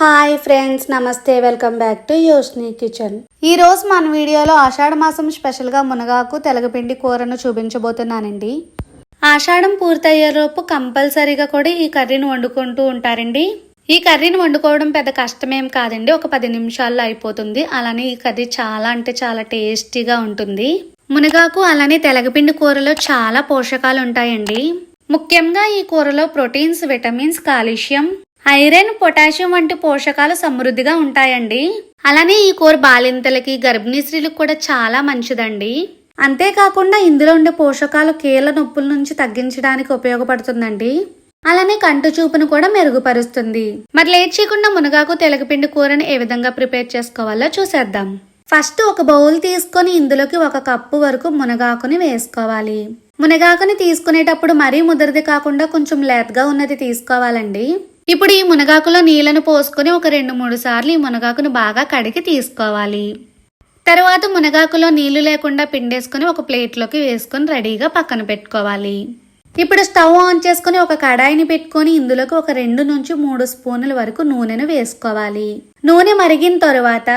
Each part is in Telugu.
హాయ్ ఫ్రెండ్స్ నమస్తే welcome back to Yoshni kitchen. ఈ రోజు మన వీడియోలో ఆషాఢ మాసం స్పెషల్గా మునగాకు తెలగపిండి కూరను చూపించబోతున్నానండి. ఆషాఢం పూర్తయ్యేలోపు కంపల్సరీగా కూడా ఈ కర్రీని వండుకుంటూ ఉంటారండి. ఈ కర్రీని వండుకోవడం పెద్ద కష్టమేం కాదండి ఒక పది నిమిషాల్లో అయిపోతుంది. అలానే ఈ కర్రీ చాలా అంటే చాలా టేస్టీగా ఉంటుంది. మునగాకు అలానే తెలగపిండి కూరలో చాలా పోషకాలు ఉంటాయండి. ముఖ్యంగా ఈ కూరలో proteins vitamins calcium iron potassium వంటి పోషకాలు సమృద్ధిగా ఉంటాయండి. అలానే ఈ కూర బాలింతలకి గర్భిణీ స్త్రీలకు కూడా చాలా మంచిదండి. అంతేకాకుండా ఇందులో ఉండే పోషకాలు కీళ్ళ నొప్పుల నుంచి తగ్గించడానికి ఉపయోగపడుతుందండి. అలానే కంటి చూపును కూడా మెరుగుపరుస్తుంది. మరి లేట్ చేయకుండా మునగాకు తెలగపిండి కూరని ఏ విధంగా ప్రిపేర్ చేసుకోవాలో చూసేద్దాం. ఫస్ట్ ఒక బౌల్ తీసుకొని ఇందులోకి ఒక కప్పు వరకు మునగాకుని వేసుకోవాలి. మునగాకుని తీసుకునేటప్పుడు మరీ ముదరిది కాకుండా కొంచెం లేతగా ఉన్నది తీసుకోవాలండి. ఇప్పుడు ఈ మునగాకులో నీళ్ళను పోసుకొని ఒక రెండు మూడు సార్లు ఈ మునగాకును బాగా కడిగి తీసుకోవాలి. తర్వాత మునగాకులో నీళ్ళు లేకుండా పిండేసుకొని ఒక ప్లేట్లోకి వేసుకొని రెడీగా పక్కన పెట్టుకోవాలి. ఇప్పుడు స్టవ్ ఆన్ చేసుకుని ఒక కడాయిని పెట్టుకొని ఇందులోకి ఒక రెండు నుంచి మూడు స్పూన్ల వరకు నూనెను వేసుకోవాలి. నూనె మరిగిన తరువాత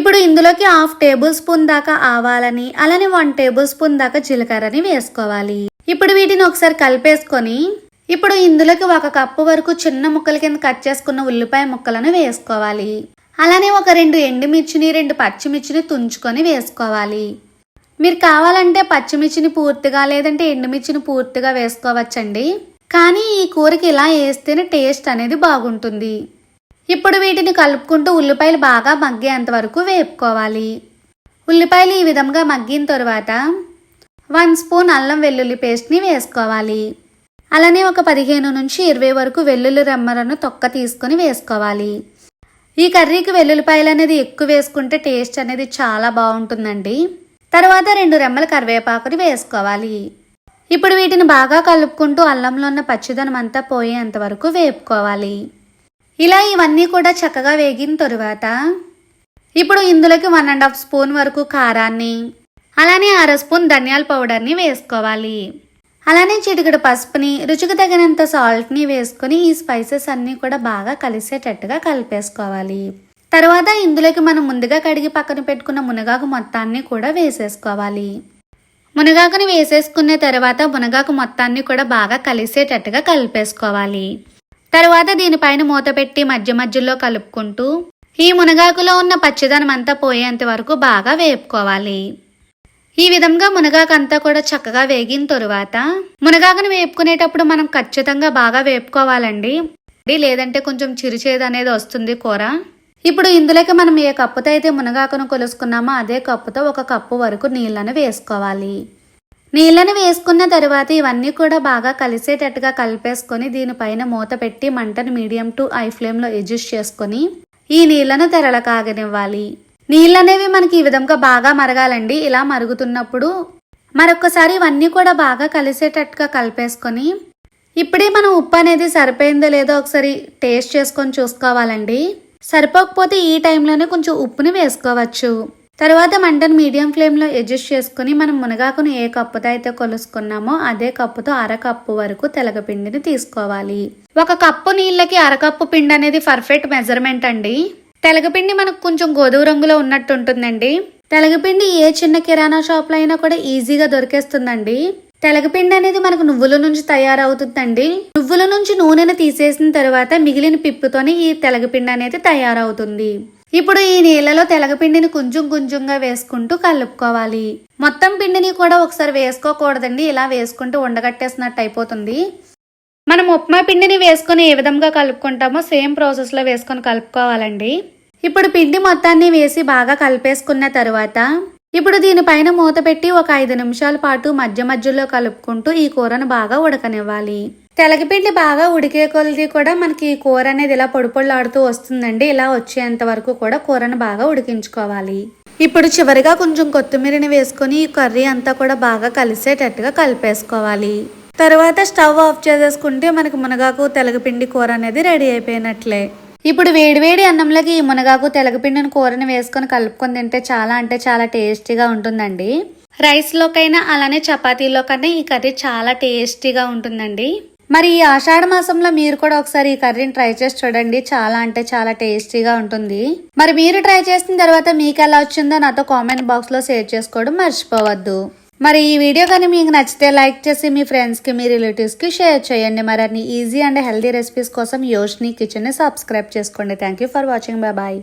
ఇప్పుడు ఇందులోకి హాఫ్ టేబుల్ స్పూన్ దాకా ఆవాలని అలానే వన్ టేబుల్ స్పూన్ దాకా జీలకర్రని వేసుకోవాలి. ఇప్పుడు వీటిని ఒకసారి కలిపేసుకొని ఇప్పుడు ఇందులోకి ఒక కప్పు వరకు చిన్న ముక్కల కింద కట్ చేసుకున్న ఉల్లిపాయ ముక్కలను వేసుకోవాలి. అలానే ఒక రెండు ఎండుమిర్చిని రెండు పచ్చిమిర్చిని తుంచుకొని వేసుకోవాలి. మీరు కావాలంటే పచ్చిమిర్చిని పూర్తిగా లేదంటే ఎండుమిర్చిని పూర్తిగా వేసుకోవచ్చండి. కానీ ఈ కూరకి ఇలా వేస్తేనే టేస్ట్ అనేది బాగుంటుంది. ఇప్పుడు వీటిని కలుపుకుంటూ ఉల్లిపాయలు బాగా మగ్గేంత వరకు వేపుకోవాలి. ఉల్లిపాయలు ఈ విధంగా మగ్గిన తర్వాత వన్ స్పూన్ అల్లం వెల్లుల్లి పేస్ట్ని వేసుకోవాలి. అలానే ఒక పదిహేను నుంచి ఇరవై వరకు వెల్లుల్లి రెమ్మలను తొక్క తీసుకొని వేసుకోవాలి. ఈ కర్రీకి వెల్లుల్లిపాయలు అనేది ఎక్కువ వేసుకుంటే టేస్ట్ అనేది చాలా బాగుంటుందండి. తర్వాత రెండు రెమ్మల కరివేపాకుని వేసుకోవాలి. ఇప్పుడు వీటిని బాగా కలుపుకుంటూ అల్లంలో ఉన్న పచ్చిదనం అంతా పోయేంత వరకు వేపుకోవాలి. ఇలా ఇవన్నీ కూడా చక్కగా వేగిన తరువాత ఇప్పుడు ఇందులోకి వన్ అండ్ హాఫ్ స్పూన్ వరకు కారాన్ని అలానే అర స్పూన్ ధనియాల పౌడర్ని వేసుకోవాలి. అలానే చిటికడు పసుపుని రుచికి తగినంత సాల్ట్ని వేసుకుని ఈ స్పైసెస్ అన్నీ కూడా బాగా కలిసేటట్టుగా కలిపేసుకోవాలి. తర్వాత ఇందులోకి మనం ముందుగా కడిగి పక్కన పెట్టుకున్న మునగాకు మొత్తాన్ని కూడా వేసేసుకోవాలి. మునగాకుని వేసేసుకున్న తర్వాత మునగాకు మొత్తాన్ని కూడా బాగా కలిసేటట్టుగా కలిపేసుకోవాలి. తర్వాత దీనిపైన మూత పెట్టి మధ్య మధ్యలో కలుపుకుంటూ ఈ మునగాకులో ఉన్న పచ్చిదనం అంతా పోయేంత వరకు బాగా వేపుకోవాలి. ఈ విధంగా మునగాకంతా కూడా చక్కగా వేగిన తరువాత మునగాకును వేపుకునేటప్పుడు మనం ఖచ్చితంగా బాగా వేపుకోవాలండి. లేదంటే కొంచెం చిరుచేదు అనేది వస్తుంది కూర. ఇప్పుడు ఇందులోకి మనం ఏ కప్పుతో అయితే మునగాకును కొలుసుకున్నామో అదే కప్పుతో ఒక కప్పు వరకు నీళ్ళను వేసుకోవాలి. నీళ్ళను వేసుకున్న తర్వాత ఇవన్నీ కూడా బాగా కలిసేటట్టుగా కలిపేసుకొని దీనిపైన మూత పెట్టి మంటను మీడియం టు ఐ ఫ్లేమ్లో అడ్జస్ట్ చేసుకొని ఈ నీళ్ళను తెరల కాగనివ్వాలి నీళ్ళు అనేవి మనకి ఈ విధంగా బాగా మరగాలండి. ఇలా మరుగుతున్నప్పుడు మరొకసారి ఇవన్నీ కూడా బాగా కలిసేటట్టుగా కలిపేసుకొని ఇప్పుడే మనం ఉప్పు అనేది సరిపోయిందో లేదో ఒకసారి టేస్ట్ చేసుకొని చూసుకోవాలండి. సరిపోకపోతే ఈ టైంలోనే కొంచెం ఉప్పుని వేసుకోవచ్చు. తర్వాత మంటను మీడియం ఫ్లేమ్లో అడ్జస్ట్ చేసుకుని మనం మునగాకును ఏ కప్పుతో అయితే కొలుసుకున్నామో అదే కప్పుతో అరకప్పు వరకు తెలగపిండిని తీసుకోవాలి. ఒక కప్పు నీళ్ళకి అరకప్పు పిండి అనేది పర్ఫెక్ట్ మెజర్మెంట్ అండి. తెలగపిండి మనకు కొంచెం గోధుమ రంగులో ఉన్నట్టు ఉంటుందండి. తెలగపిండి ఏ చిన్న కిరాణా షాప్లో అయినా కూడా ఈజీగా దొరికేస్తుందండి. తెలగపిండి అనేది మనకు నువ్వుల నుంచి తయారవుతుందండి. నువ్వుల నుంచి నూనెను తీసేసిన తర్వాత మిగిలిన పిప్పుతోని ఈ తెలగపిండి అనేది తయారవుతుంది. ఇప్పుడు ఈ నీళ్ళలో తెలగపిండిని కొంచెం కొంచెంగా వేసుకుంటూ కలుపుకోవాలి. మొత్తం పిండిని కూడా ఒకసారి వేసుకోకూడదండి. ఇలా వేసుకుంటూ ఉండగట్టేసినట్టు అయిపోతుంది. మనం ఉప్మా పిండిని వేసుకొని ఏ విధంగా కలుపుకుంటామో సేమ్ ప్రాసెస్లో వేసుకొని కలుపుకోవాలండి. ఇప్పుడు పిండి మొత్తాన్ని వేసి బాగా కలిపేసుకున్న తర్వాత ఇప్పుడు దీనిపైన మూత పెట్టి ఒక ఐదు నిమిషాల పాటు మధ్య మధ్యలో కలుపుకుంటూ ఈ కూరను బాగా ఉడకనివ్వాలి. తెలగపిండి బాగా ఉడికే కొలది కూడా మనకి ఈ కూర అనేది ఇలా పొడిపొళ్ళాడుతూ వస్తుందండి. ఇలా వచ్చేంత వరకు కూడా కూరను బాగా ఉడికించుకోవాలి. ఇప్పుడు చివరిగా కొంచెం కొత్తిమీరని వేసుకొని ఈ కర్రీ అంతా కూడా బాగా కలిసేటట్టుగా కలిపేసుకోవాలి. తర్వాత స్టవ్ ఆఫ్ చేసేసుకుంటే మనకి మునగాకు తెలగపిండి కూర అనేది రెడీ అయిపోయినట్లే. ఇప్పుడు వేడివేడి అన్నంలోకి ఈ మునగాకు తెలగపిండిని కూరని వేసుకొని కలుపుకొని తింటే చాలా అంటే చాలా టేస్టీగా ఉంటుందండి. రైస్లోకైనా అలానే చపాతీలోకైనా ఈ కర్రీ చాలా టేస్టీగా ఉంటుందండి. మరి ఈ ఆషాఢ మాసంలో మీరు కూడా ఒకసారి ఈ కర్రీని ట్రై చేసి చూడండి. చాలా అంటే చాలా టేస్టీగా ఉంటుంది. మరి మీరు ట్రై చేసిన తర్వాత మీకు ఎలా వచ్చిందో నాతో కామెంట్ బాక్స్లో షేర్ చేసుకోవడం మర్చిపోవద్దు. మరి ఈ వీడియో కానీ మీకు నచ్చితే లైక్ చేసి మీ ఫ్రెండ్స్కి మీ రిలేటివ్స్కి షేర్ చేయండి. మరి అన్ని ఈజీ అండ్ హెల్దీ రెసిపీస్ కోసం యోష్ని కిచెన్ని సబ్స్క్రైబ్ చేసుకోండి. Thank you for watching bye bye